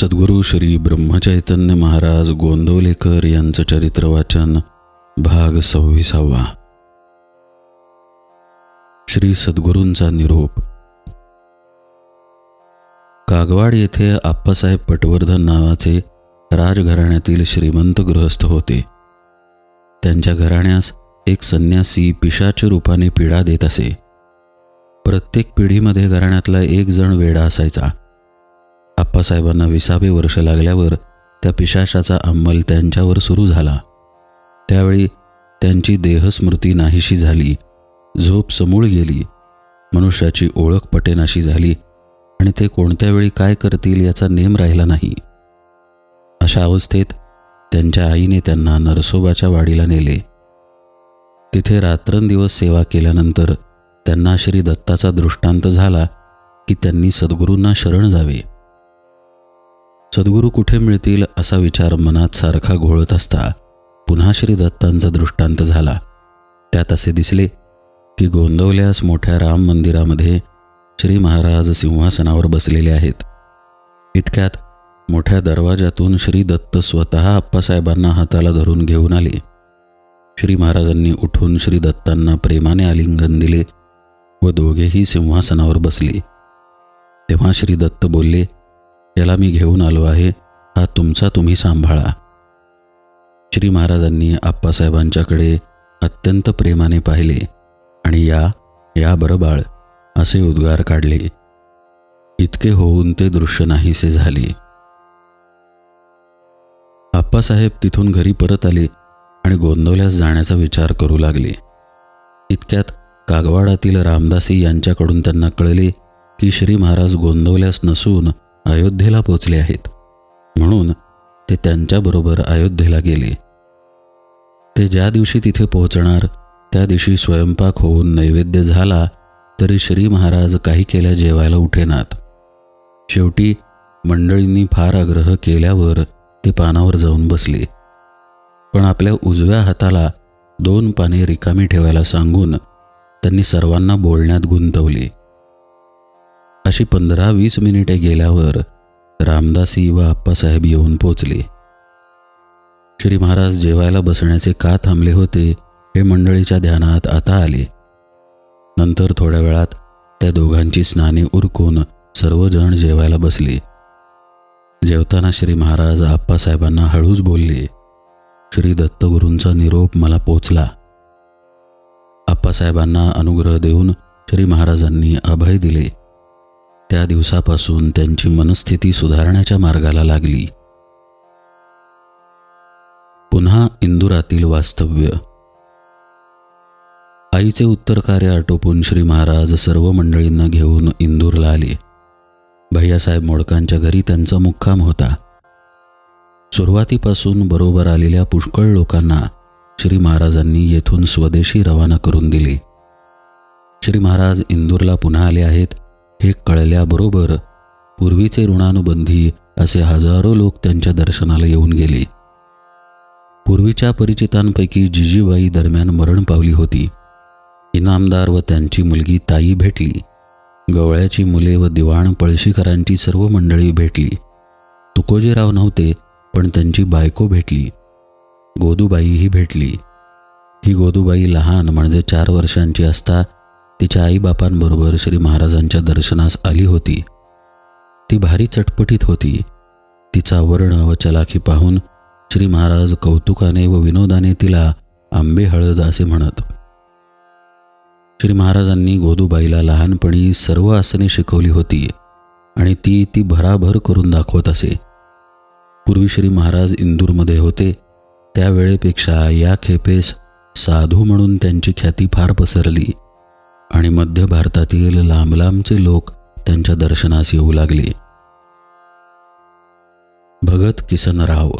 सद्गुरू श्री ब्रह्मचैतन्य महाराज गोंदवलेकर यांचं चरित्र वाचन भाग सव्वीसावा. श्री सद्गुरूंचा निरोप. कागवाड येथे आप्पासाहेब पटवर्धन नावाचे राजघराण्यातील श्रीमंत गृहस्थ होते. त्यांच्या घराण्यास एक संन्यासी पिशाच्या रूपाने पिढा देत असे. प्रत्येक पिढीमध्ये घराण्यातला एक जण वेडा असायचा. आप्पासाहेबांना विसावे वर्ष लागल्यावर त्या पिशाशाचा अंमल त्यांच्यावर सुरू झाला. त्यावेळी त्यांची देहस्मृती नाहीशी झाली. झोप समूळ गेली. मनुष्याची ओळख पटेनाशी झाली. आणि ते कोणत्या वेळी काय करतील याचा नेम राहिला नाही. अशा अवस्थेत त्यांच्या आईने त्यांना नरसोबाच्या वाडीला नेले. तिथे रात्रंदिवस सेवा केल्यानंतर त्यांना श्री दत्ताचा दृष्टांत झाला की त्यांनी सद्गुरूंना शरण जावे. सद्गुरू कुठे मिळतील असा विचार मनात सारखा घोळत असता पुन्हा श्री दत्तांचा दृष्टांत झाला. त्यात असे दिसले की गोंदवल्यास मोठ्या राम मंदिरामध्ये श्री महाराज सिंहासनावर बसलेले आहेत. इतक्यात मोठ्या दरवाजातून श्री दत्त स्वतः आप्पासाहेबांना हाताला धरून घेऊन आले. श्री महाराजांनी उठून श्री दत्तांना प्रेमाने आलिंगन दिले व दोघेही सिंहासनावर बसले. तेव्हा श्री दत्त बोलले याला मी घेऊन आलो आहे. हा तुमचा तुम्ही सांभाळा. श्री महाराजांनी आप्पासाहेबांच्याकडे अत्यंत प्रेमाने पाहिले आणि या या बरबाळ असे उद्गार काढले. इतके होऊन ते दृश्य नाहीसे झाले. आप्पासाहेब तिथून घरी परत आले आणि गोंदवल्यास जाण्याचा विचार करू लागले. इतक्यात कागवाडातील रामदासी यांच्याकडून त्यांना कळले की श्री महाराज गोंदवल्यास नसून अयोध्येला पोचले आहेत. म्हणून ते त्यांच्याबरोबर अयोध्येला गेले. ते ज्या दिवशी तिथे पोहोचणार त्या दिवशी स्वयंपाक होऊन नैवेद्य झाला तरी श्री महाराज काही केल्या जेवायला उठेनात. शेवटी मंडळींनी फार आग्रह केल्यावर ते पानावर जाऊन बसले. पण आपल्या उजव्या हाताला दोन पाने रिकामी ठेवायला सांगून त्यांनी सर्वांना बोलण्यात गुंतवली. अशी पंधरा वीस मिनिटे गेल्यावर रामदासी व आप्पासाहेब येऊन पोचले. श्री महाराज जेवायला बसण्याचे का थांबले होते हे मंडळीच्या ध्यानात आता आले. नंतर थोड्या वेळात त्या दोघांची स्नाने उरकून सर्वजण जेवायला बसले. जेवताना श्री महाराज आप्पासाहेबांना हळूच बोलले श्री दत्तगुरूंचा निरोप मला पोचला. आप्पासाहेबांना अनुग्रह देऊन श्री महाराजांनी अभय दिले. त्या दिवसापासून त्यांची मनस्थिती सुधारण्याच्या मार्गाला लागली. पुन्हा इंदुरातील वास्तव्य. आईचे उत्तर कार्य आटोपून श्री महाराज सर्व मंडळींना घेऊन इंदूरला आले. भैयासाहेब मोडकांच्या घरी त्यांचा मुक्काम होता. सुरुवातीपासून बरोबर आलेल्या पुष्कळ लोकांना श्री महाराजांनी येथून स्वदेशी रवाना करून दिले. श्री महाराज इंदूरला पुन्हा आले आहेत. हे कळल्याबरोबर पूर्वीचे ऋणानुबंधी असे हजारो लोक त्यांच्या दर्शनाला येऊन गेले. पूर्वीच्या परिचितांपैकी जिजीबाई दरम्यान मरण पावली होती. इनामदार व त्यांची मुलगी ताई भेटली. गवळ्याची मुले व दिवाण पळशीकरांची सर्व मंडळी भेटली. तुकोजीराव नव्हते पण त्यांची बायको भेटली. गोदूबाईही भेटली. ही गोदूबाई लहान म्हणजे चार वर्षांची असता तिच्या आईबापांबरोबर श्री महाराजांच्या दर्शनास आली होती. ती भारी चटपटीत होती. तिचा वर्ण व चलाखी पाहून श्री महाराज कौतुकाने व विनोदाने तिला आंबे हळद असे म्हणत. श्री महाराजांनी गोदूबाईला लहानपणी सर्व आसने शिकवली होती आणि ती ती भराभर करून दाखवत असे. पूर्वी श्री महाराज इंदूरमध्ये होते. त्यावेळेपेक्षा या खेपेस साधू म्हणून त्यांची ख्याती फार पसरली. आणि मध्य भारतातील लांब लांबचे लोक त्यांच्या दर्शनास येऊ लागले. भगत किसनराव.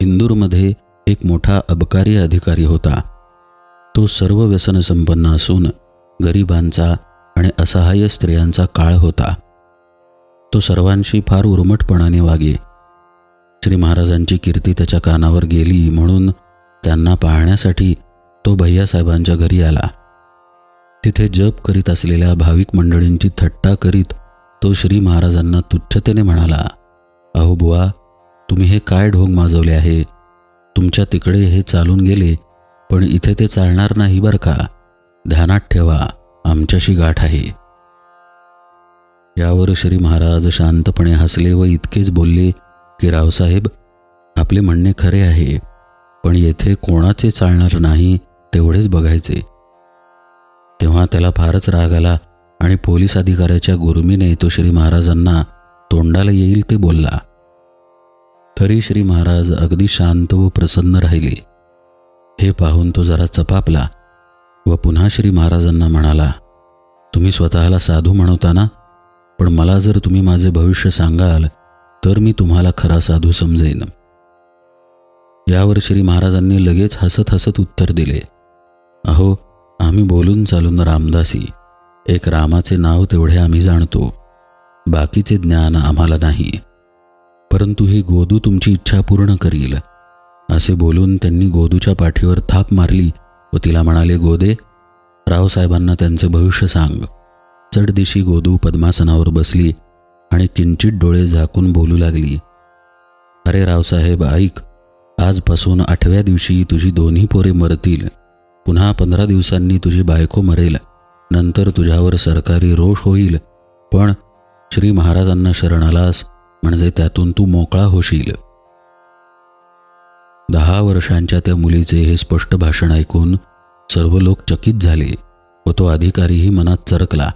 इंदूरमध्ये एक मोठा अबकारी अधिकारी होता. तो सर्व व्यसनसंपन्न असून गरिबांचा आणि असहाय्य स्त्रियांचा काळ होता. तो सर्वांशी फार उर्मटपणाने वागे. श्री महाराजांची कीर्ती त्याच्या कानावर गेली म्हणून त्यांना पाहण्यासाठी तो भैयासाहेबांच्या घरी आला. तिथे जप करीत असलेल्या भाविक मंडळींची थट्टा करीत तो श्री महाराजांना तुच्छतेने म्हणाला अहो बुवा तुम्ही हे काय ढोंग माजवले आहे? तुमच्या तिकडे हे चालून गेले पण इथे ते चालणार नाही बरं का? ध्यानात ठेवा आमच्याशी गाठ आहे. यावर श्री महाराज शांतपणे हसले व इतकेच बोलले की रावसाहेब आपले म्हणणे खरे आहे पण येथे कोणाचे चालणार नाही? तेवढेच बघायचे. तेव्हा त्याला फारच राग आला आणि पोलीस अधिकाऱ्याच्या गुरुमीने तो श्री महाराजांना तोंडाला येईल ते बोलला. तरी श्री महाराज अगदी शांत व प्रसन्न राहिले. हे पाहून तो जरा चपापला व पुन्हा श्री महाराजांना म्हणाला तुम्ही स्वतःला साधू म्हणवता ना? पण मला जर तुम्ही माझे भविष्य सांगाल तर मी तुम्हाला खरा साधू समजेन. यावर श्री महाराजांनी लगेच हसत हसत उत्तर दिले. अहो आम्ही बोलून चालून रामदासी. एक रामाचे नाव तेवढे आम्ही जाणतो. बाकीचे ज्ञान आम्हाला नाही. परंतु ही गोदू तुमची इच्छा पूर्ण करील. असे बोलून त्यांनी गोदूच्या पाठीवर थाप मारली व तिला म्हणाले गोदे रावसाहेबांना त्यांचे भविष्य सांग. चढदिशी गोदू पद्मासनावर बसली आणि किंचित डोळे झाकून बोलू लागली. अरे रावसाहेब ऐक. आजपासून आठव्या दिवशी तुझी दोन्ही पोरे मरतील. पुन्हा पंधरा दिवसांनी तुझी बायको मरेल. नंतर तुझ्यावर सरकारी रोष होईल. पण श्री महाराजांना शरण आलास म्हणजे त्यातून तू मोकळा होशील. दहा वर्षांच्या त्या मुलीचे हे स्पष्ट भाषण ऐकून सर्व लोक चकित झाले व तो अधिकारीही मनात चरकला.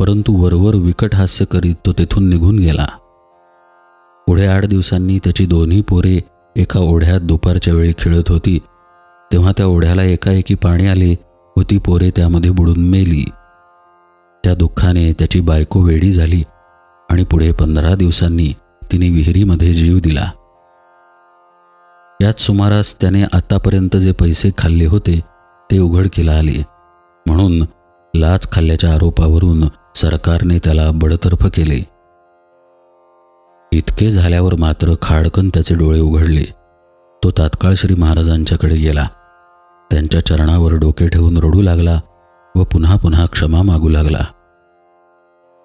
परंतु वरवर विकट हास्य करीत तो तेथून निघून गेला. पुढे आठ दिवसांनी त्याची दोन्ही पोरे एका ओढ्यात दुपारच्या वेळी खेळत होती. तेव्हा त्या ओढ्याला एकाएकी पाणी आले व ती पोरे त्यामध्ये बुडून मेली. त्या दुःखाने त्याची बायको वेडी झाली आणि पुढे पंधरा दिवसांनी तिने विहिरीमध्ये जीव दिला. याच सुमारास त्याने आतापर्यंत जे पैसे खाल्ले होते ते उघडकीला आले. म्हणून लाच खाल्ल्याच्या आरोपावरून सरकारने त्याला बडतर्फ केले. इतके झाल्यावर मात्र खाडकन त्याचे डोळे उघडले. तो तात्काळ श्री महाराजांच्याकडे गेला. त्यांच्या चरणावर डोके ठेवून रडू लागला व पुन्हा पुन्हा क्षमा मागू लागला.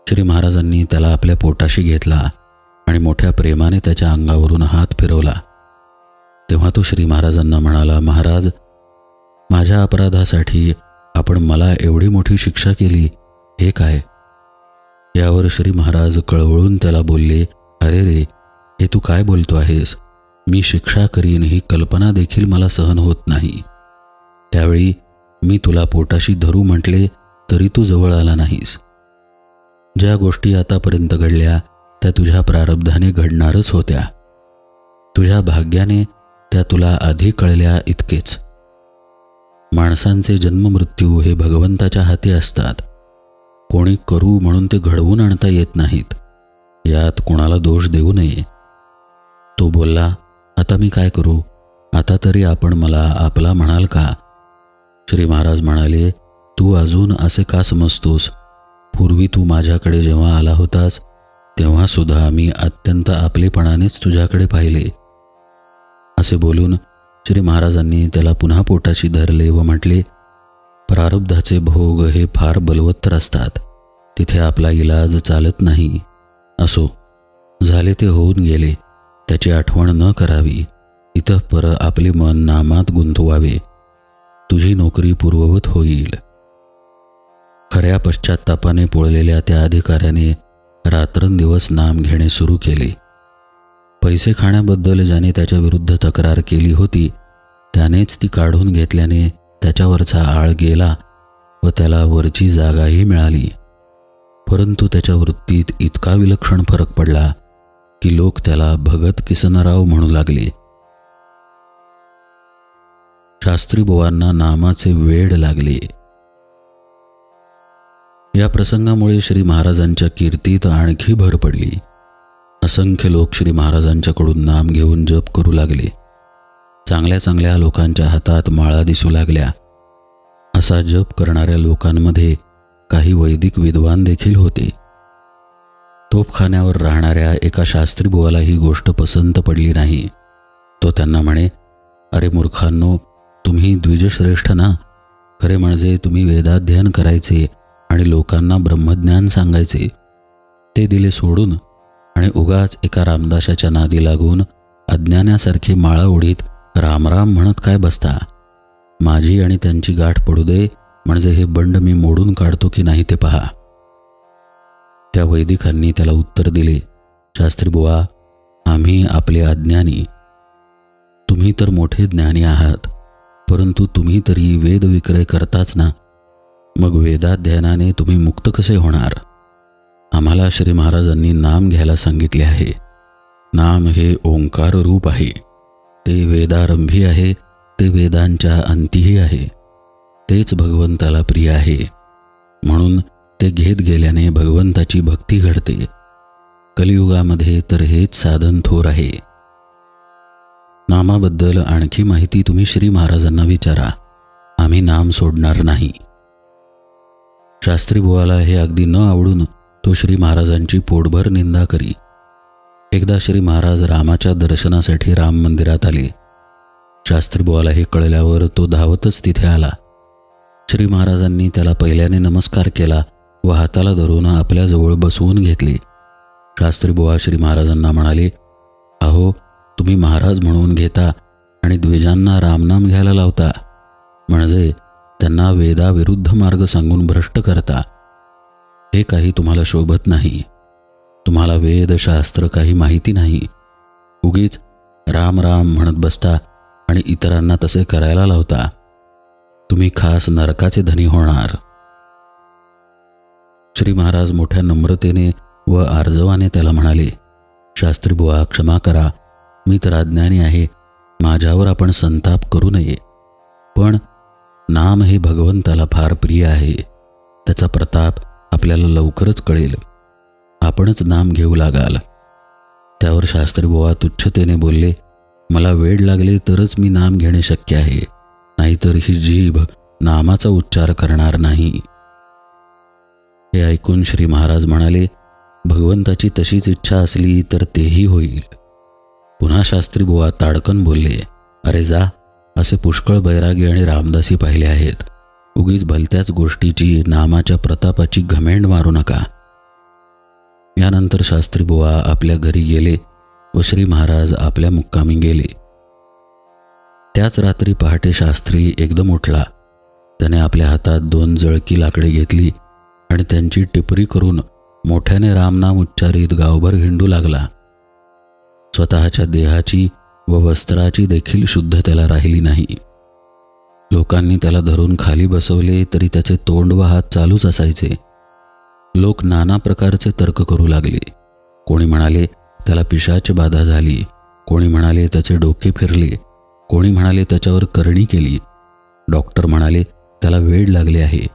श्री महाराजांनी त्याला आपल्या पोटाशी घेतला आणि मोठ्या प्रेमाने त्याच्या अंगावरून हात फिरवला. तेव्हा तो श्री महाराजांना म्हणाला महाराज माझ्या अपराधासाठी आपण मला एवढी मोठी शिक्षा केली हे काय? यावर श्री महाराज कळवळून त्याला बोलले अरे रे हे तू काय बोलतो आहेस? मी शिक्षा करीन ही कल्पना देखील मला सहन होत नाही. त्यावेळी मी तुला पोटाशी धरू म्हटले तरी तू जवळ आला नाहीस. ज्या गोष्टी आतापर्यंत घडल्या त्या तुझ्या प्रारब्धाने घडणारच होत्या. तुझ्या भाग्याने त्या तुला आधी कळल्या इतकेच. माणसांचे जन्ममृत्यू हे भगवंताच्या हाती असतात. कोणी करू म्हणून ते घडवून आणता येत नाहीत. यात कोणाला दोष देऊ नये. तो बोलला आता मी काय करू? आता तरी आपण मला आपला म्हणाल का? श्री महाराज म्हणाले तू अजून असे का समजतोस? पूर्वी तू माझ्याकडे जेव्हा आला होतास तेव्हा सुद्धा मी अत्यंत आपलेपणानेच तुझ्याकडे पाहिले. असे बोलून श्री महाराजांनी त्याला पुन्हा पोटाशी धरले व म्हटले प्रारब्धाचे भोग हे फार बलवत्तर असतात. तिथे आपला इलाज चालत नाही. असो झाले ते होऊन गेले. त्याची आठवण न करावी. इथं पर आपले मन नामात गुंतवावे. तुझी नोकरी पूर्ववत होईल. खऱ्या पश्चात्तापाने पोळलेल्या त्या अधिकाऱ्याने रात्रंदिवस नाम घेणे सुरू केले. पैसे खाण्याबद्दल ज्याने त्याच्या विरुद्ध तक्रार केली होती त्यानेच ती काढून घेतल्याने त्याच्यावरचा आळ गेला व त्याला वरची जागाही मिळाली. परंतु त्याच्या वृत्तीत इतका विलक्षण फरक पडला की लोक त्याला भगत किसनराव म्हणू लागले. शास्त्रीबुवांना नामाचे वेड लागले. या प्रसंगामुळे श्री महाराजांच्या कीर्तीत आणखी भर पडली. असंख्य लोक श्री महाराजांच्याकडून नाम घेऊन जप करू लागले. चांगल्या चांगल्या लोकांच्या हातात माळा दिसू लागल्या. असा जप करणाऱ्या लोकांमध्ये काही वैदिक विद्वान देखील होते. तोपखान्यावर राहणाऱ्या एका शास्त्री बुवाला ही गोष्ट पसंत पडली नाही. तो त्यांना म्हणे अरे मूर्खांनो तुम्ही द्विजश्रेष्ठ ना? खरे म्हणजे तुम्ही वेदाध्ययन करायचे आणि लोकांना ब्रह्मज्ञान सांगायचे. ते दिले सोडून आणि उगाच एका रामदासाच्या नादी लागून अज्ञानासारखी माळा उडीत रामराम म्हणत काय बसता? माझी आणि त्यांची गाठ पडू दे म्हणजे हे बंड मी मोडून काढतो की नाही ते पहा. त्या वैदिकांनी त्याला उत्तर दिले शास्त्री बुवा आम्ही आपले अज्ञानी. तुम्ही तर मोठे ज्ञानी आहात. परंतु तुम्ही तरी वेद विक्रय करताच ना. मग वेदाध्ययनाने तुम्ही मुक्त कसे होणार? आम्हाला श्री महाराजांनी नाम घ्यायला सांगितले आहे. नाम हे ओंकार रूप आहे. ते वेदारंभी आहे ते वेदांच्या अंतीही आहे. तेच भगवंताला प्रिय आहे. म्हणून ते घेत गेल्याने भगवंताची भक्ती घडते. कलियुगामध्ये तर हेच साधन थोर आहे. नामाबद्दल आणखी माहिती तुम्ही श्री महाराजांना विचारा. आम्ही नाम सोडणार नाही. शास्त्री बुवाला हे अगदी न आवडून तो श्री महाराजांची पोटभर निंदा करी. एकदा श्री महाराज रामाच्या दर्शनासाठी राम मंदिरात आले. शास्त्री बुवाला हे कळल्यावर तो धावतच तिथे आला. श्री महाराजांनी त्याला पहिल्याने नमस्कार केला व हाताला धरून आपल्याजवळ बसवून घेतले. शास्त्री बुवा श्री महाराजांना म्हणाले अहो तुम्ही महाराज म्हणून घेता आणि द्विजांना रामनाम घ्यायला लावता. म्हणजे त्यांना वेदाविरुद्ध मार्ग सांगून भ्रष्ट करता. हे काही तुम्हाला शोभत नाही. तुम्हाला वेदशास्त्र काही माहिती नाही. उगीच राम राम म्हणत बसता आणि इतरांना तसे करायला लावता. तुम्ही खास नरकाचे धनी होणार. श्री महाराज मोठ्या नम्रतेने व आर्जवाने त्याला म्हणाले शास्त्री बुवा क्षमा करा. मी तर अज्ञानी आहे माझ्यावर आपण संताप करू नये. पण नाम हे भगवंताला फार प्रिय आहे. त्याचा प्रताप आपल्याला लवकरच कळेल. आपणच नाम घेऊ लागाल. त्यावर शास्त्रीबुवा तुच्छतेने बोलले मला वेळ लागले तरच मी नाम घेणे शक्य आहे. नाहीतर ही जीभ नामाचा उच्चार करणार नाही. हे ऐकून श्री महाराज म्हणाले भगवंताची तशीच इच्छा असली तर तेही होईल. पुन्हा शास्त्री बुवा ताडकन बोलले अरे जा असे पुष्कळ बैरागी आणि रामदासी पाहिले आहेत. उगीच भलत्याच गोष्टीची नामाच्या प्रतापाची घमेंड मारू नका. यानंतर शास्त्री बुवा आपल्या घरी गेले व श्री महाराज आपल्या मुक्कामी गेले. त्याच रात्री पहाटे शास्त्री एकदम उठला. त्याने आपल्या हातात दोन जळकी लाकडे घेतली आणि त्यांची टिपरी करून मोठ्याने रामनाम उच्चारित गावभर हिंडू लागला. स्वतःच्या देहाची व वस्त्राची देखील शुद्ध त्याला राहिली नाही. लोकांनी त्याला धरून खाली बसवले तरी त्याचे तोंड व हात चालूच असायचे. लोक नाना प्रकारचे तर्क करू लागले. कोणी म्हणाले त्याला पिशाच बाधा झाली. कोणी म्हणाले त्याचे डोके फिरले. कोणी म्हणाले त्याच्यावर करणी केली. डॉक्टर म्हणाले त्याला वेळ लागले आहे.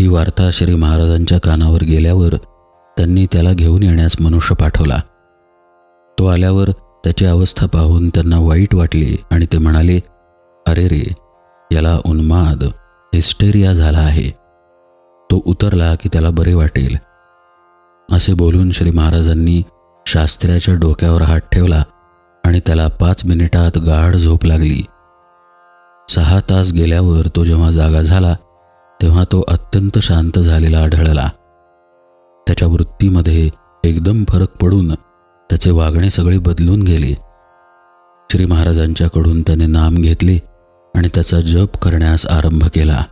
ही वार्ता श्री महाराजांच्या कानावर गेल्यावर त्यांनी त्याला घेऊन येण्यास मनुष्य पाठवला. तो आल्यावर त्याची अवस्था पाहून त्यांना वाईट वाटले आणि ते म्हणाले अरे रे याला उन्माद हिस्टेरिया झाला आहे. तो उतरला की त्याला बरे वाटेल. असे बोलून श्री महाराजांनी शास्त्र्याच्या डोक्यावर हात ठेवला आणि त्याला पाच मिनिटात गाढ झोप लागली. सहा तास गेल्यावर तो जेव्हा जागा झाला तेव्हा तो अत्यंत शांत झालेला आढळला. त्याच्या वृत्तीमध्ये एकदम फरक पडून त्याचे वागणे सगळे बदलून गेले. श्री महाराजांच्याकडून त्याने नाम घेतले आणि त्याचा जप करण्यास आरंभ केला.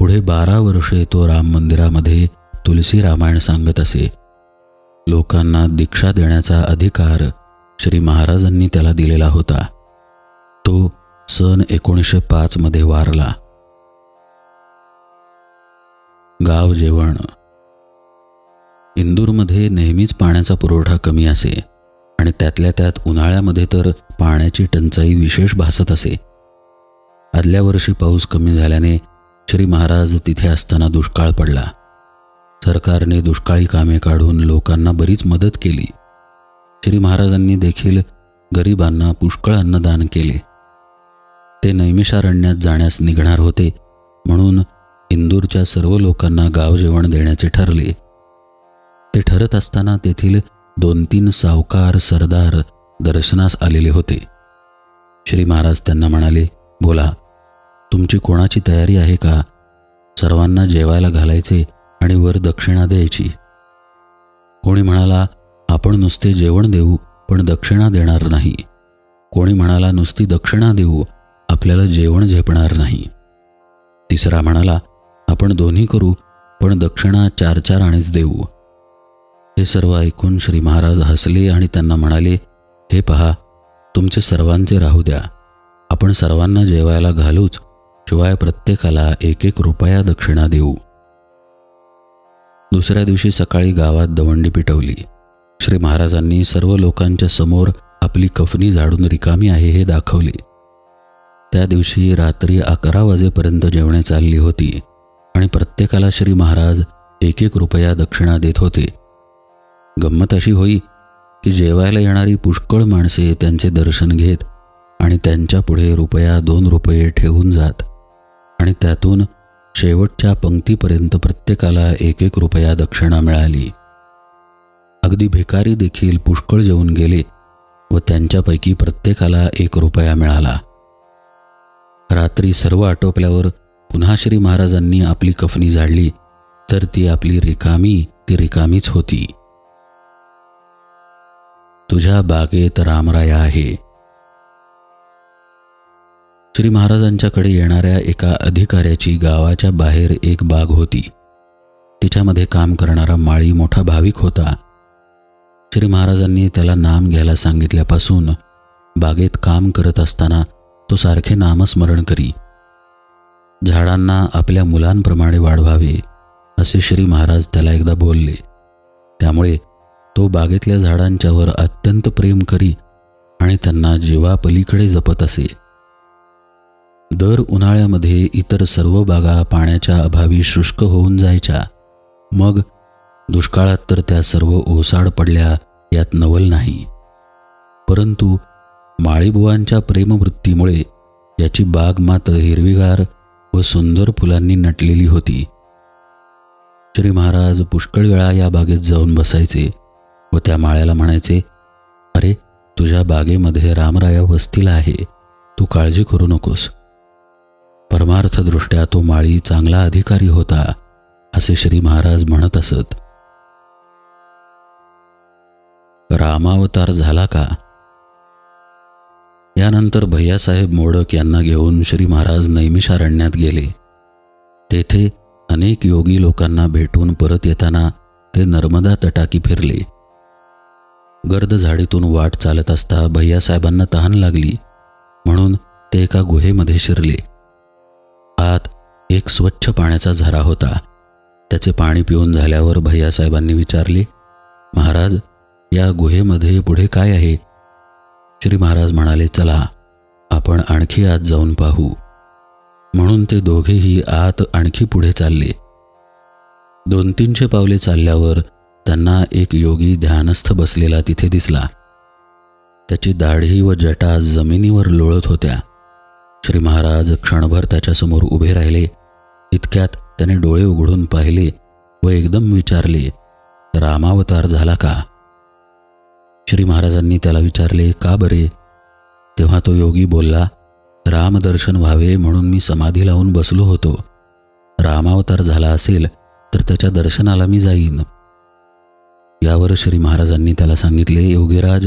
पुढे बारा वर्षे तो राम मंदिरामध्ये तुलसी रामायण सांगत असे. लोकांना दीक्षा देण्याचा अधिकार श्री महाराजांनी त्याला दिलेला होता. तो सन एकोणीसशे पाचमध्ये वारला. गाव जेवण. इंदूरमध्ये नेहमीच पाण्याचा पुरवठा कमी असे आणि त्यातल्या त्यात उन्हाळ्यामध्ये तर पाण्याची टंचाई विशेष भासत असे. आदल्या वर्षी पाऊस कमी झाल्याने श्री महाराज तिथे असताना दुष्काळ पडला. सरकारने दुष्काळी कामे काढून लोकांना बरीच मदत केली. श्री महाराजांनी देखील गरिबांना पुष्कळ अन्नदान केले. ते नैमिषारण्यात जाण्यास निघणार होते म्हणून इंदूरच्या सर्व लोकांना गाव जेवण देण्याचे ठरले. ते ठरत असताना तेथील दोन तीन सावकार सरदार दर्शनास आलेले होते. श्री महाराज त्यांना म्हणाले बोला तुमची कोणाची तयारी आहे का? सर्वांना जेवायला घालायचे आणि वर दक्षिणा द्यायची. कोणी म्हणाला आपण नुसते जेवण देऊ पण दक्षिणा देणार नाही. कोणी म्हणाला नुसती दक्षिणा देऊ आपल्याला जेवण झेपणार नाही. तिसरा म्हणाला आपण दोन्ही करू पण दक्षिणा चार चार आणीच देऊ. हे सर्व ऐकून श्री महाराज हसले आणि त्यांना म्हणाले हे पहा तुमचे सर्वांचे राहू द्या. आपण सर्वांना जेवायला घालूच शिवाय प्रत्येकाला एक एक रुपया दक्षिणा देऊ. दुसऱ्या दिवशी सकाळी गावात दवंडी पिटवली. श्री महाराजांनी सर्व लोकांच्या समोर आपली कफनी झाडून रिकामी आहे हे दाखवले. त्या दिवशी रात्री अकरा वाजेपर्यंत जेवणे चालली होती आणि प्रत्येकाला श्री महाराज एक एक रुपया दक्षिणा देत होते. गंमत अशी होई की जेवायला येणारी पुष्कळ माणसे त्यांचे दर्शन घेत आणि त्यांच्या पुढे रुपया दोन रुपये ठेवून जात आणि त्यातून शेवटच्या पंक्तीपर्यंत प्रत्येकाला एक एक रुपया दक्षिणा मिळाली. अगदी भिकारी देखील पुष्कळ जेवून गेले व त्यांच्यापैकी प्रत्येकाला एक रुपया मिळाला. रात्री सर्व आटोपल्यावर पुन्हा श्री महाराजांनी आपली कफनी झाडली तर ती आपली रिकामी ती रिकामीच होती. तुझ्या बागेत रामराया आहे. श्री महाराजांच्याकडे येणाऱ्या एका अधिकाऱ्याची गावाच्या बाहेर एक बाग होती. तिच्यामध्ये काम करणारा माळी मोठा भाविक होता. श्री महाराजांनी त्याला नाम घ्यायला सांगितल्यापासून बागेत काम करत असताना तो सारखे नामस्मरण करी. झाडांना आपल्या मुलांप्रमाणे वाढवावे असे श्री महाराज त्याला एकदा बोलले. त्यामुळे तो बागेतल्या झाडांच्यावर अत्यंत प्रेम करी आणि त्यांना जीवापलीकडे जपत असे. दर उन्हाळ्यामध्ये इतर सर्व बागा पाण्याच्या अभावी शुष्क होऊन जायच्या. मग दुष्काळात तर त्या सर्व ओसाड पडल्या यात नवल नाही. परंतु माळीबुवांच्या प्रेमवृत्तीमुळे याची बाग मात्र हिरवीगार व सुंदर फुलांनी नटलेली होती. श्री महाराज पुष्कळ वेळा या बागेत जाऊन बसायचे. व त्या माळ्याला म्हणायचे अरे तुझ्या बागेमध्ये रामराया वस्तीला आहे. तू काळजी करू नकोस. परमार्थदृष्ट्या तो माळी चांगला अधिकारी होता असे श्री महाराज म्हणत असत. रामावतार झाला का? यानंतर भैयासाहेब मोडक यांना घेऊन श्री महाराज नैमिषारण्यात गेले. तेथे अनेक योगी लोकांना भेटून परत येताना ते नर्मदा तटाकी फिरले. गर्द झाडीतून वाट चालत असता भैयासाहेबांना तहान लागली. म्हणून ते एका गुहेमध्ये शिरले. आत एक स्वच्छ पाण्याचा झरा होता. त्याचे पाणी पिऊन झाल्यावर भैयासाहेबांनी विचारले महाराज या गुहेमध्ये पुढे काय आहे? श्री महाराज म्हणाले चला आपण आणखी आत जाऊन पाहू. म्हणून ते दोघेही आत आणखी पुढे चालले. दोन तीनशे पावले चालल्यावर त्यांना एक योगी ध्यानस्थ बसलेला तिथे दिसला. त्याची दाढी व जटा जमिनीवर लोळत होत्या. श्री महाराज क्षणभर त्याच्यासमोर उभे राहिले. इतक्यात त्याने डोळे उघडून पाहिले व एकदम विचारले रामावतार झाला का? श्री महाराजांनी त्याला विचारले का बरे? तेव्हा तो योगी बोलला रामदर्शन व्हावे म्हणून मी समाधी लावून बसलो होतो. रामावतार झाला असेल तर त्याच्या दर्शनाला मी जाईन. यावर श्री महाराजांनी त्याला सांगितले योगीराज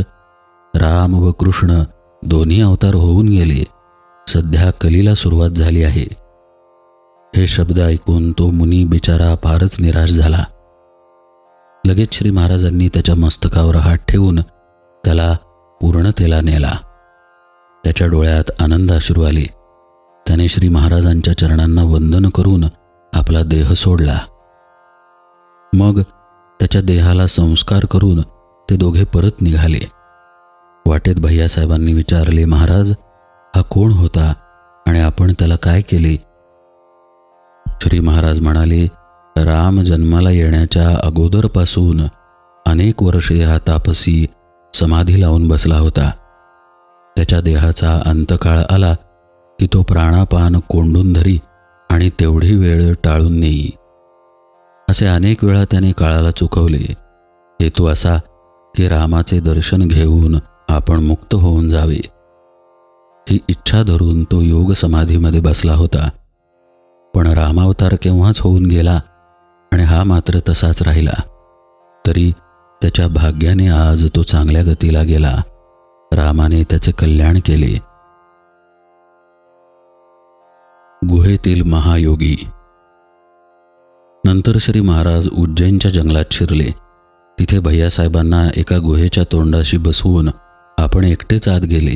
राम व कृष्ण दोन्ही अवतार होऊन गेले. सध्या कलीला सुरुवात झाली आहे. हे शब्द ऐकून तो मुनी बिचारा फारच निराश झाला. लगेच श्री महाराजांनी त्याच्या मस्तकावर हात ठेवून त्याला पूर्णतेला नेला. त्याच्या डोळ्यात आनंद अश्रू आले. त्याने श्री महाराजांच्या चरणांना वंदन करून आपला देह सोडला. मग त्याच्या देहाला संस्कार करून ते दोघे परत निघाले. वाटेत भैयासाहेबांनी विचारले महाराज हा कोण होता आणि आपण त्याला काय केले? श्री महाराज म्हणाले राम जन्माला येण्याच्या अगोदरपासून अनेक वर्षे हा तापसी समाधी लावून बसला होता. त्याच्या देहाचा अंतकाळ आला की तो प्राणापान कोंडून धरी आणि तेवढी वेळ टाळून नेई. असे अनेक वेळा त्याने काळाला चुकवले. हेतू असा की रामाचे दर्शन घेऊन आपण मुक्त होऊन जावे. ही इच्छा धरून तो योग समाधीमध्ये बसला होता. पण रामावतार केव्हाच होऊन गेला आणि हा मात्र तसाच राहिला. तरी त्याच्या भाग्याने आज तो चांगल्या गतीला गेला. रामाने त्याचे कल्याण केले. गुहेतील महायोगी नंतर श्री महाराज उज्जैनच्या जंगलात शिरले. तिथे भैयासाहेबांना एका गुहेच्या तोंडाशी बसवून आपण एकटेच आत गेले.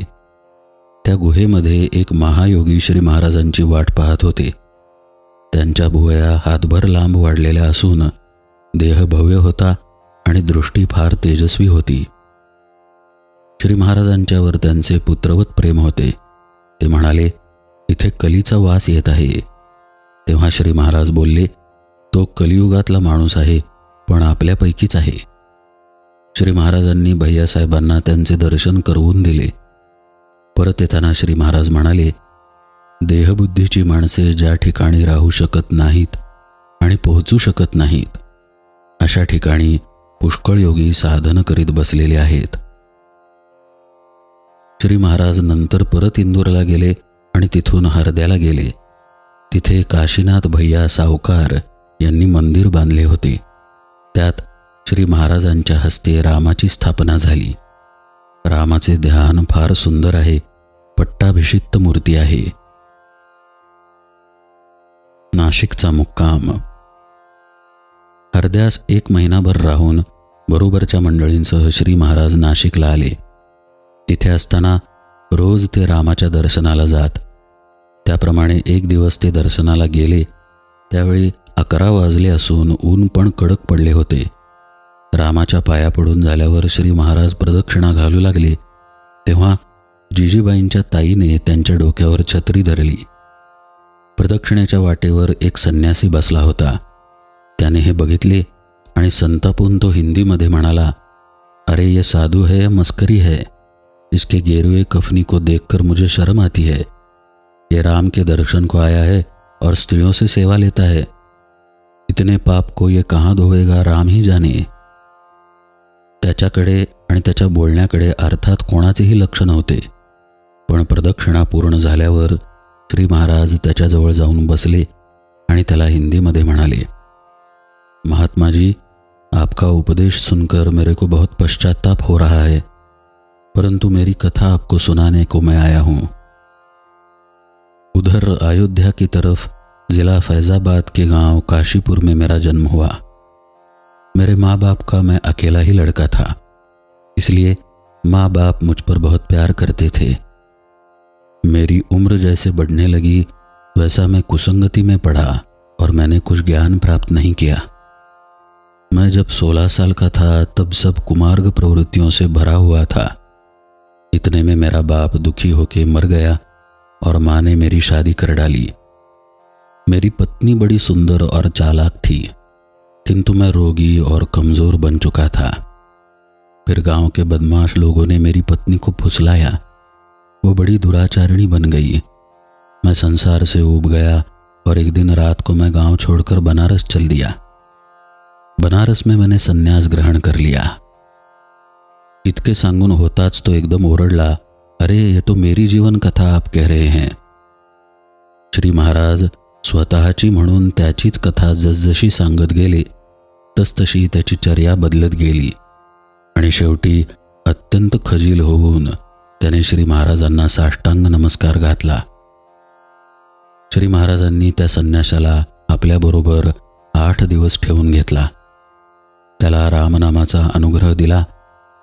त्या गुहेमध्ये एक महायोगी श्री महाराजांची वाट पाहत होते. त्यांच्या भुवया हातभर लांब वाढलेल्या असून देह भव्य होता आणि दृष्टी फार तेजस्वी होती. श्री महाराजांच्यावर त्यांचे पुत्रवत प्रेम होते. ते म्हणाले इथे कलीचा वास येत आहे. तेव्हा श्री महाराज बोलले तो कलियुगातला माणूस आहे पण आपल्यापैकीच आहे. श्री महाराजांनी भैयासाहेबांना त्यांचे दर्शन करवून दिले. परत येताना श्री महाराज म्हणाले देहबुद्धीची माणसे ज्या ठिकाणी राहू शकत नाहीत आणि पोहोचू शकत नाहीत अशा ठिकाणी पुष्कळ योगी साधन करीत बसलेले आहेत. श्री महाराज नंतर परत इंदूरला गेले आणि तिथून हरद्याला गेले. तिथे काशीनाथ भैया सावकार यांनी मंदिर बांधले होते. त्यात श्री महाराजांच्या हस्ते रामाची स्थापना झाली. रामाचे ध्यान फार सुंदर आहे पट्टाभिषिक्त मूर्ती आहे. नाशिकचा मुक्काम. हरद्यास एक महिनाभर राहून बरोबरच्या मंडळींसह श्री महाराज नाशिकला आले. तिथे असताना रोज ते रामाच्या दर्शनाला जात. त्याप्रमाणे एक दिवस ते दर्शनाला गेले. त्यावेळी अकरा वाजले असून ऊन पण कडक पडले होते. रामाच्या पाया पडून झाल्यावर श्री महाराज प्रदक्षिणा घालू लागले. तेव्हा जिजीबाईंच्या ताईने त्यांच्या डोक्यावर छत्री धरली. प्रदक्षिणेच्या वाटेवर एक संन्यासी बसला होता. त्याने हे बघितले आणि संतापून तो हिंदीमध्ये म्हणाला अरे ये साधू है या मस्करी है. इसके गेरुए कफनी को देखकर मुझे शर्म आती है. ये राम के दर्शन को आया है और स्त्रियों से सेवा लेता है. इतने पाप को ये कहाँ धोवेगा राम ही जाने। त्याच्याकडे आणि त्याच्या बोलण्याकडे अर्थात कोणाचेही लक्ष नव्हते. पण प्रदक्षिणा पूर्ण झाल्यावर श्री महाराज त्याच्याजवळ जाऊन बसले आणि त्याला हिंदीमध्ये म्हणाले महात्मा जी आपका उपदेश सुनकर मेरे को बहुत पश्चाताप हो रहा है परंतु मेरी कथा आपको सुनाने को मैं आया हूँ। उधर अयोध्या की तरफ जिला फैज़ाबाद के गाँव काशीपुर में मेरा जन्म हुआ। मेरे माँ बाप का मैं अकेला ही लड़का था। इसलिए माँ बाप मुझ पर बहुत प्यार करते थे। मेरी उम्र जैसे बढ़ने लगी, वैसा मैं कुसंगति में पढ़ा और मैंने कुछ ज्ञान प्राप्त नहीं किया। मैं जब सोलह साल का था, तब सब कुमार्ग प्रवृत्तियों से भरा हुआ था। इतने में मेरा बाप दुखी होके मर गया और माँ ने मेरी शादी कर डाली। मेरी पत्नी बड़ी सुंदर और चालाक थी, किंतु मैं रोगी और कमज़ोर बन चुका था। फिर गाँव के बदमाश लोगों ने मेरी पत्नी को फुसलाया। वो बड़ी दुराचारिणी बन गई। मैं संसार से उब गया और एक दिन रात को मैं गाँव छोड़कर बनारस चल दिया। बनारस में मैंने संन्यास ग्रहण कर लिया। इतके सांगून होताच तो एकदम ओरडला, अरे, ये तो मेरी जीवन कथा आप कह रहे हैं। श्री महाराज स्वतःची म्हणून त्याचीच कथा जसजशी सांगत गेले तसतशी त्याची चर्या बदलत गेली. आणि शेवटी अत्यंत खजील होऊन त्याने श्री महाराजांना साष्टांग नमस्कार घातला. श्री महाराजांनी त्या संन्याशाला आपल्याबरोबर आठ दिवस ठेवून घेतला. त्याला रामनामाचा अनुग्रह दिला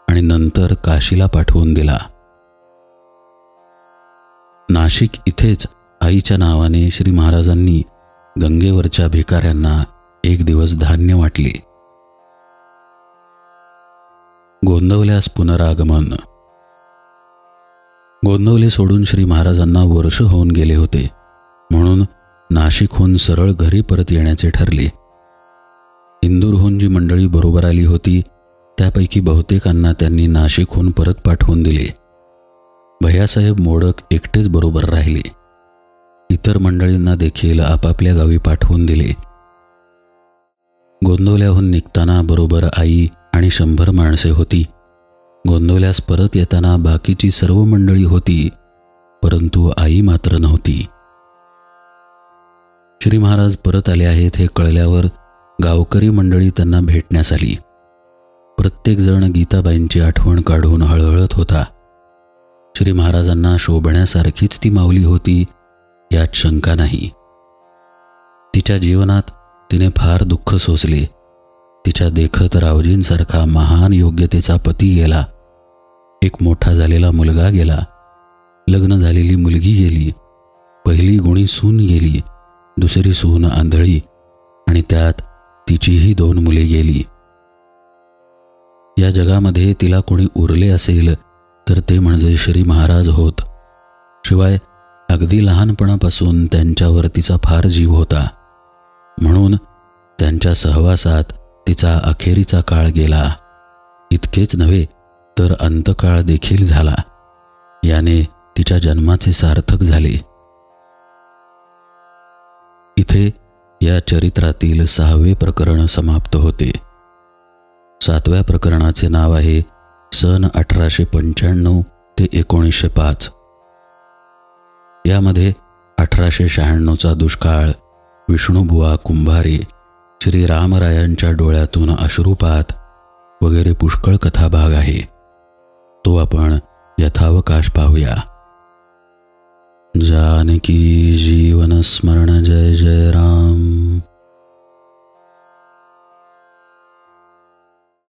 आणि नंतर काशीला पाठवून दिला. नाशिक इथेच आईच्या नावाने श्री महाराजांनी गंगेवरच्या भिकाऱ्यांना एक दिवस धान्य वाटले. गोंदवल्यास पुनरागमन. गोंदवले सोडून श्री महाराजांना वर्ष होऊन गेले होते. म्हणून नाशिकहून सरळ घरी परत येण्याचे ठरले. इंदूरहून जी मंडळी बरोबर आली होती त्यापैकी बहुतेकांना त्यांनी नाशिकहून परत पाठवून दिले. भैयासाहेब मोडक एकटेच बरोबर राहिले. इतर मंडळींना देखील आपापल्या गावी पाठवून दिले. गोंदवल्याहून निघताना बरोबर आई आणि शंभर माणसे होती. गोंदवल्यास परत येताना बाकीची सर्व मंडळी होती परंतु आई मात्र नव्हती. श्री महाराज परत आले आहेत हे कळल्यावर गावकरी मंडळी त्यांना भेटण्यास आली. प्रत्येकजण गीताबाईंची आठवण काढून हळहळत होता. श्री महाराजांना शोभण्यासारखीच ती माऊली होती यात शंका नाही. तिच्या जीवनात तिने फार दुःख सोसले. तिच्या देखत रावजींसारखा महान योग्यतेचा पती गेला. एक मोठा झालेला मुलगा गेला. लग्न झालेली मुलगी गेली. पहिली गुणी सून गेली. दुसरी सून आंधळी. आणि त्यात तिचीही दोन मुले गेली. या जगामध्ये तिला कोणी उरले असेल तर ते म्हणजे श्री महाराज होत. शिवाय अगदी लहानपणापासून त्यांच्यावर तिचा फार जीव होता. म्हणून त्यांच्या सहवासात तिचा अखेरीचा काळ गेला. इतकेच नव्हे तर अंतकाळ देखील झाला. याने तिच्या जन्माचे सार्थक झाले. इथे या चरित्रातील सहावे प्रकरण समाप्त होते. सातव्या प्रकरणाचे नाव आहे सन अठराशे पंच्याण्णव ते एकोणीसशे पाच. यामध्ये अठराशे शहाण्णवचा दुष्काळ विष्णुबुवा कुंभारी श्री रामरायांच्या डोळ्यातून अश्रुपात वगैरे पुष्कळ कथाभाग आहे. तो आपण यथावकाश पाहूया. जानकी जीवन स्मरण जय जय राम.